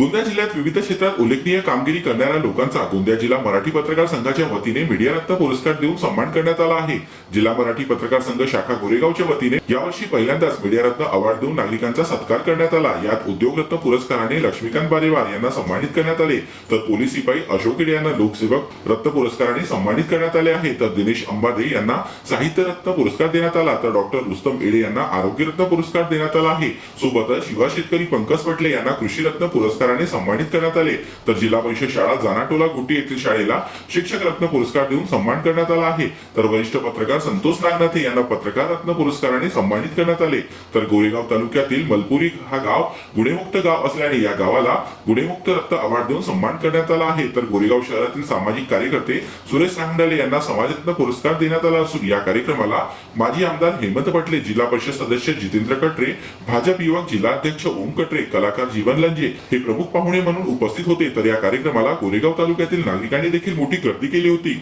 गोंदिया जिल्ह्यात विविध क्षेत्रात उल्लेखनीय कामगिरी करणाऱ्या लोकांचा गोंदिया जिल्हा मराठी पत्रकार संघाच्या वतीने मीडिया रत्न पुरस्कार देऊन सन्मान करण्यात आला आहे. जिल्हा मराठी पत्रकार संघ शाखा गोरेगावच्या वतीने यावर्षी पहिल्यांदाच मीडिया रत्न अवॉर्ड देऊन नागरिकांचा सत्कार करण्यात आला. यात उद्योग रत्न पुरस्काराने लक्ष्मीकांत बारेवार यांना सन्मानित करण्यात आले. तर पोलीस शिपाई अशोक इडे यांना लोकसेवक रत्न पुरस्काराने सन्मानित करण्यात आले आहे. तर दिनेश अंबादे यांना साहित्य रत्न पुरस्कार देण्यात आला. तर डॉक्टर रुस्तम एडे यांना आरोग्य रत्न पुरस्कार देण्यात आला आहे. सोबतच युवा शेतकरी पंकज पटले यांना कृषी रत्न पुरस्काराने सन्मानित करण्यात आले. तर जिल्हा परिषद शाळा जानाटोला गुटी येथील शाळेला शिक्षक रत्न पुरस्कार देऊन सन्मान करण्यात आला आहे. तर वरिष्ठ पत्रकार संतोष नागनाथे यांना पत्रकार रत्न पुरस्काराने सन्मानित करण्यात आले. तर गोरेगाव तालुक्यातील मलपुरी हा गाव गुन्हेमुक्त गाव असल्याने या गावाला गुन्हेमुक्त रत्न अवॉर्ड देऊन सन्मान करण्यात आला आहे. तर गोरेगाव शहरातील सामाजिक कार्यकर्ते सुरेश नांगडाले यांना समाजरत्न पुरस्कार देण्यात आला असून या कार्यक्रमाला माजी आमदार हेमंत पटले जिल्हा परिषद सदस्य जितेंद्र कटरे भाजप युवक जिल्हाध्यक्ष ओम कटरे कलाकार जीवन लंजे हे प्रमुख पाहुणे म्हणून उपस्थित होते तर या कार्यक्रमाला कोरेगाव तालुक्यातील नागरिकांनी देखील मोठी गर्दी केली होती.